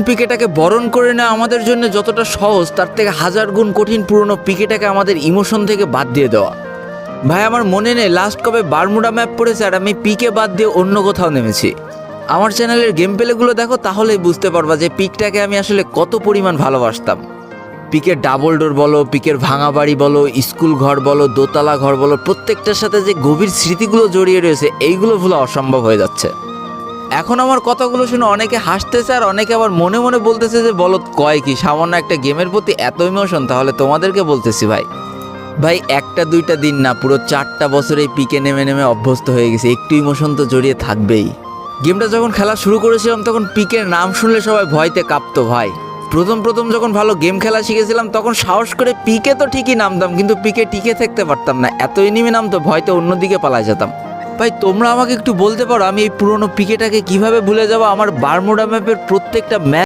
পিকেটাকে বরণ করে নেওয়া আমাদের জন্য যতটা সহজ, তার থেকে হাজার গুণ কঠিন পুরনো পিকেটাকে আমাদের ইমোশন থেকে বাদ দিয়ে দেওয়া। ভাই, আমার মনে নেই লাস্ট কবে বারমুডা ম্যাপ পড়েছে আর আমি পিকে বাদ দিয়ে অন্য কোথাও নেমেছি। আমার চ্যানেলের গেম প্লেগুলো দেখো, তাহলেই বুঝতে পারবা যে পিকটাকে আমি আসলে কত পরিমাণ ভালোবাসতাম। পিকের ডাবল ডোর বলো, পিকের ভাঙা বাড়ি বলো স্কুল ঘর বলো, দোতলা ঘর বলো, প্রত্যেকটার সাথে যে গভীর স্মৃতিগুলো জড়িয়ে রয়েছে, এইগুলো ভুলা অসম্ভব হয়ে যাচ্ছে। এখন আমার কথাগুলো শুনে অনেকে হাসতেছে আর অনেকে আবার মনে মনে বলতেছে যে, বলো, কয় কি? সামান্য একটা গেমের প্রতি এত ইমোশন তাহলে তোমাদেরকে বলতেছি ভাই। ভাই, একটা দুইটা দিন না, পুরো চারটা বছর এই পিকে নেমে নেমে অভ্যস্ত হয়ে গেছে। একটু ইমোশন তো জড়িয়ে থাকবেই। গেমটা যখন খেলা শুরু করেছিলাম, তখন পিকের নাম শুনলে সবাই ভয়তে কাঁপতো ভাই। প্রথম প্রথম যখন ভালো গেম খেলা শিখেছিলাম, তখন সাহস করে পিকে তো ঠিকই নামতাম, কিন্তু পিকে টিকে থাকতে পারতাম না। এত এনিমি নামতো, ভয়তে অন্যদিকে পালায় যেতাম। ভাই, তোমরা আমাকে একটু বলতে পারো, আমি এই পুরনো পিকেটাকে কীভাবে ভুলে যাব? আমার বারমোডা ম্যাপের প্রত্যেকটা ম্যাচ